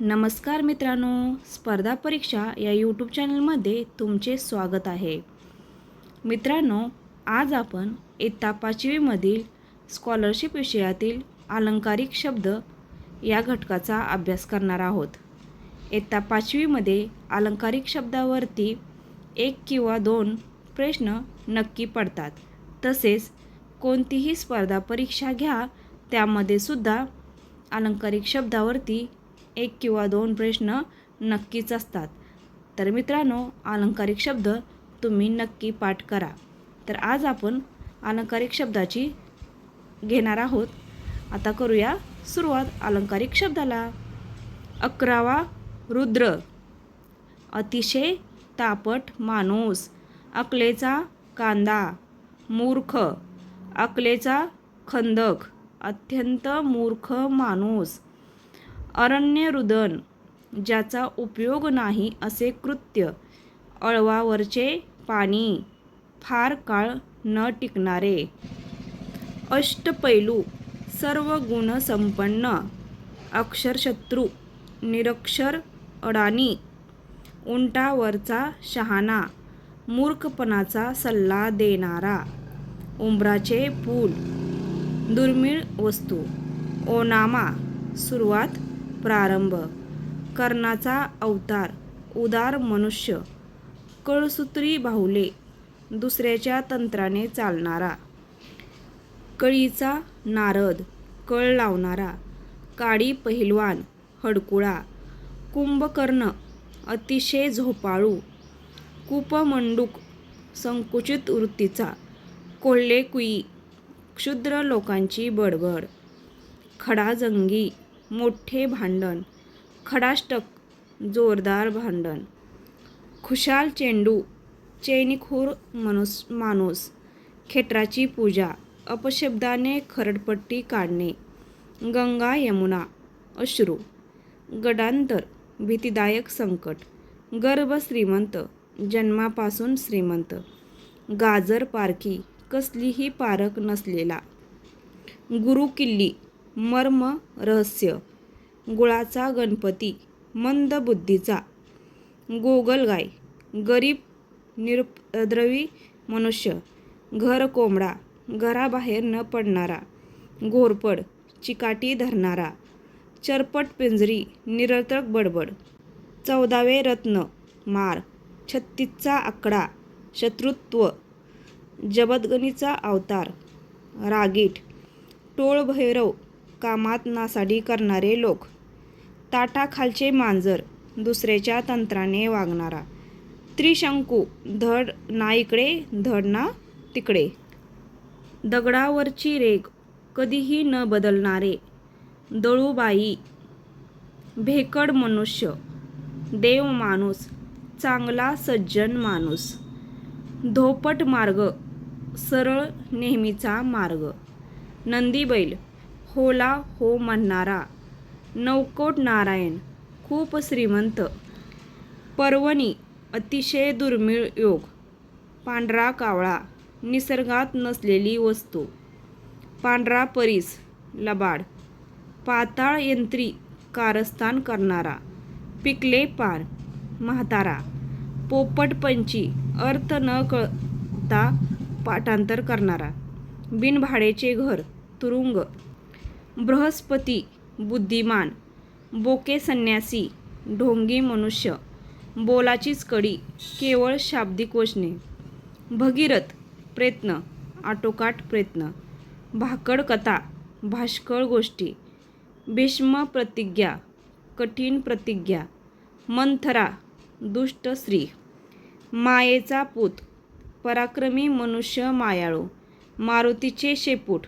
नमस्कार मित्रांनो स्पर्धा परीक्षा या यूट्यूब चॅनलमध्ये तुमचे स्वागत आहे. मित्रांनो आज आपण इयत्ता पाचवीमधील स्कॉलरशिप विषयातील अलंकारिक शब्द या घटकाचा अभ्यास करणार आहोत. इयत्ता पाचवीमध्ये अलंकारिक शब्दावरती एक किंवा दोन प्रश्न नक्की पडतात. तसेच कोणतीही स्पर्धा परीक्षा घ्या त्यामध्ये सुद्धा अलंकारिक शब्दावरती एक किंवा दोन प्रश्न नक्कीच असतात. तर मित्रांनो अलंकारिक शब्द तुम्ही नक्की पाठ करा. तर आज आपण अलंकारिक शब्दाची घेणार आहोत. आता करूया सुरुवात अलंकारिक शब्दाला. अकरावा रुद्र. अतिशय तापट माणूस. अकलेचा कांदा. मूर्ख. अकलेचा खंदक. अत्यंत मूर्ख माणूस. अरण्यरुदन ज्याचा उपयोग नाही असे कृत्य अळवावरचे पाणी फार काळ न टिकणारे. अष्टपैलू सर्व गुणसंपन्न अक्षरशत्रू निरक्षर अडाणी उंटावरचा शहाणा मूर्खपणाचा सल्ला देणारा उंबराचे पूल दुर्मिळ वस्तू ओनामा सुरुवात प्रारंभ. कर्णाचा अवतार उदार मनुष्य कळसूत्री बाहुले दुसऱ्याच्या तंत्राने चालणारा. कळीचा नारद कळ लावणारा. काडी पहिलवान हडकुळा. कुंभकर्ण अतिशय झोपाळू. कूपमंडूक संकुचित वृत्तीचा. कोल्हेकुई क्षुद्र लोकांची बडबड. खडाजंगी मोठे भांडण खडाष्टक जोरदार भांडण खुशाल चेंडू चैनिखोर मनुस माणूस खेटराची पूजा अपशब्दाने खरडपट्टी काढणे गंगा यमुना अश्रू गडांतर भीतीदायक संकट गर्भ श्रीमंत जन्मापासून श्रीमंत गाजर पारखी कसलीही पारख नसलेला गुरुकिल्ली मर्म रहस्य. गुळाचा गणपती मंद बुद्धीचा. गोगलगाय गरीब निरुपद्रवी मनुष्य. घर कोंबडा घराबाहेर न पडणारा. घोरपड चिकाटी धरणारा. चरपट पिंजरी निरर्थक बडबड. चौदावे रत्न मार. छत्तीसचा आकडा शत्रुत्व. जबदगनीचा अवतार रागीट. टोळ भैरव कामात नासाडी करणारे लोक. ताटाखालचे मांजर दुसऱ्याच्या तंत्राने वागणारा. त्रिशंकू धड ना इकडे धड ना तिकडे. दगडावरची रेग कधीही न बदलणारे. दळूबाई भेकड मनुष्य देव माणूस चांगला सज्जन माणूस. धोपट मार्ग सरळ नेहमीचा मार्ग. नंदी बैल होला हो म्हणणारा. नवकोट नारायण खूप श्रीमंत. पर्वणी अतिशय दुर्मिळ योग. पांढरा कावळा निसर्गात नसलेली वस्तू. पांढरा परीस लबाड. पाताळ यंत्री कारस्थान करणारा. पिकले पान म्हातारा. पोपटपंची अर्थ न कळता पाठांतर करणारा. बिनभाडेचे घर तुरुंग. बृहस्पती बुद्धिमान बोके संन्यासी ढोंगी मनुष्य बोलाचीच कडी केवळ शाब्दिक वचने भगीरथ प्रयत्न आटोकाट प्रयत्न भाकड कथा भाष्कळ गोष्टी भीष्म प्रतिज्ञा कठीण प्रतिज्ञा मंथरा दुष्ट स्त्री मायेचा पूत पराक्रमी मनुष्य मायाळू मारुतीचे शेपूट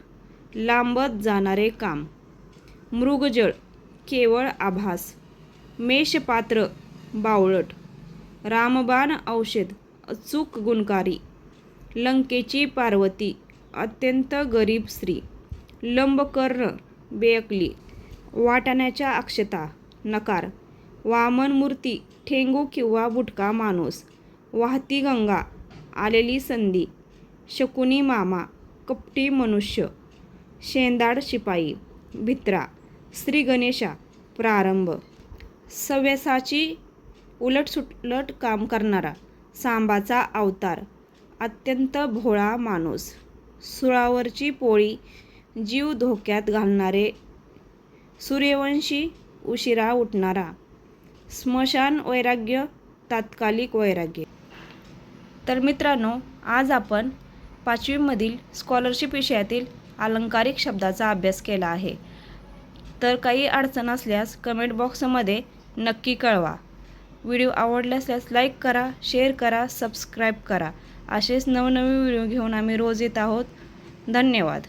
लांबत जाणारे काम. मृगजळ केवळ आभास. मेषपात्र बावळट. रामबाण औषध अचूक गुणकारी. लंकेची पार्वती अत्यंत गरीब स्त्री. लंबकर्ण बेअकली. वाटाण्याच्या अक्षता नकार. वामन मूर्ती ठेंगू किंवा बुटका माणूस. वाहती गंगा आलेली संधी. शकुनी मामा कपटी मनुष्य. शेंदाड शिपाई भित्रा श्री गणेशा प्रारंभ. सव्यसाची उलटसुलट काम करणारा सांबाचा अवतार अत्यंत भोळा माणूस. सुळावरची पोळी जीव धोक्यात घालणारे सूर्यवंशी उशिरा उठणारा. स्मशान वैराग्य तात्कालिक वैराग्य. तर मित्रांनो आज आपण पाचवीमधील स्कॉलरशिप विषयातील अलंकारिक शब्दाचा अभ्यास केला आहे. तर काही अडचण असल्यास कमेंट बॉक्समध्ये नक्की कळवा. व्हिडिओ आवडले असल्यास लाईक करा शेअर करा सबस्क्राईब करा. असेच नवनवीन व्हिडिओ घेऊन आम्ही रोज येत आहोत. धन्यवाद.